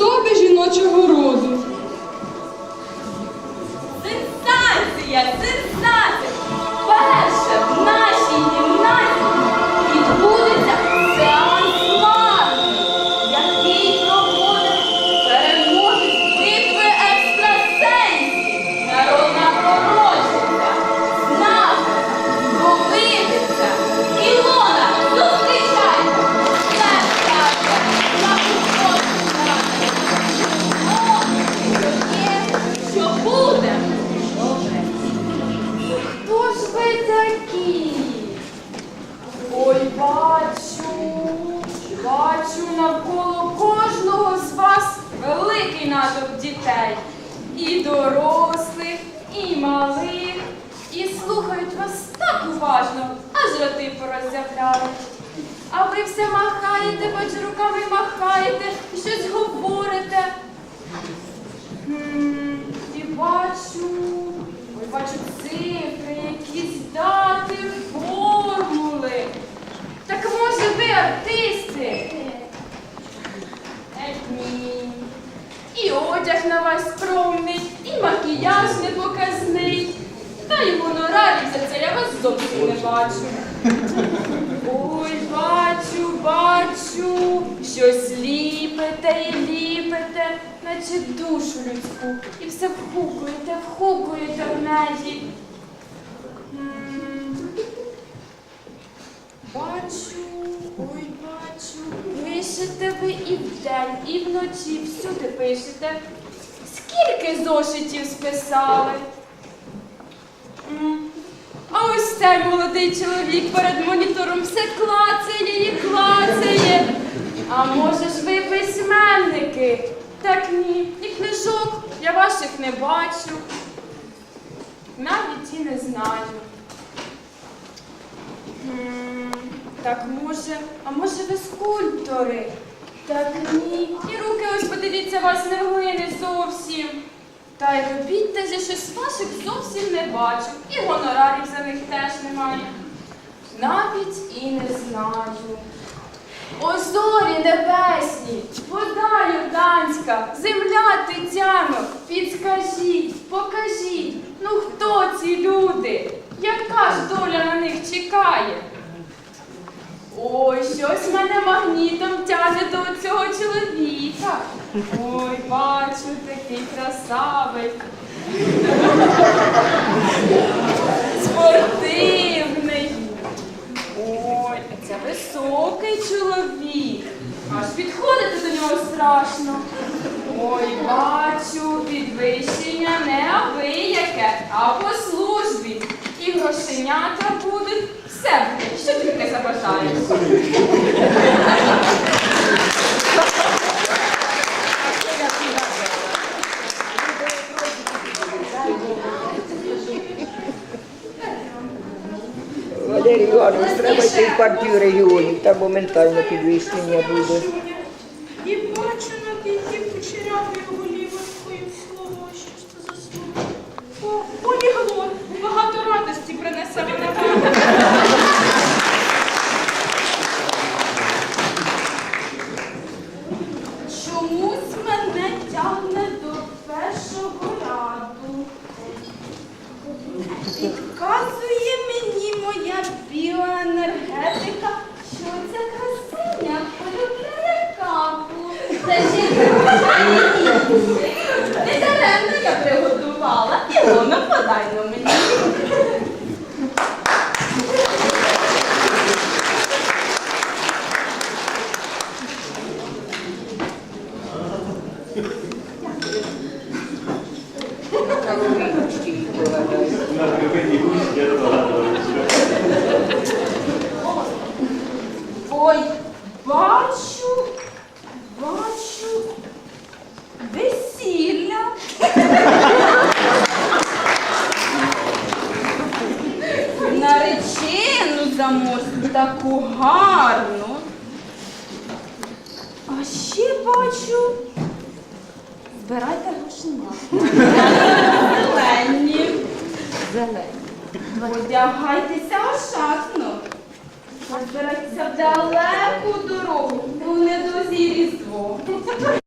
особи жіночого роду. Натовп дітей. І дорослих, і малих. І слухають вас так уважно, аж роти пороззявляють. А ви все махаєте, бачу, руками махаєте, щось говорите. І бачу, ой, бачу цифри, якісь дати, формули. Так може ви артисти? Е, ні. Одяг на вас скромний, і макіяж непоказний. Та й гонорарів за це я вас зовсім не бачу. Ой, бачу, бачу, щось ліпите і ліпите, наче душу людську, і все вхукуєте, вхукуєте в неї. Бачу, ой, бачу, пишете ви і вдень, і вночі всюди пишете. Скільки зошитів списали? А ось цей молодий чоловік перед монітором все клацає і клацає. А може ж ви письменники? Так ні, і книжок я ваших не бачу. Навіть і не знаю. Так може, а може ви скульптори? Так ні. І руки ось подивіться, вас не глини зовсім. Та й робіть те, щось ваших зовсім не бачу. І гонорарів за них теж немає. Навіть і не знаю. О зорі небесні, вода Йорданська, земля Тетяно, підскажіть, покажіть, ну хто ці люди? Яка ж доля на них чекає? Ой, щось мене магнітом тягне до цього чоловіка. Ой, бачу, такий красавець. Спортивний. Ой, а це високий чоловік. Аж підходити до нього страшно. Ой, бачу, підвищення не абияке, а по службі. І грошенята будуть. Все буде, що ти не забажаєш. Валерій Іванович, треба йти в партію регіонів, там моментально підвищення буде. І бачу на тій кучерявою голівочкою слово, що ж це за слово. О, Чомусь мене тягне до першого раду. Підказує мені моя біоенергетика, що ця красуня полюбляє каву. Та й Не я приготувала. Подай на мені. Ой, бачу, бачу, весілля. Наречену заможну, таку гарну. А ще бачу. Збирайте грошима. Зелені. Зелені. Одягайтеся ошатно. Збирайтеся в далеку дорогу, у недозі різдво.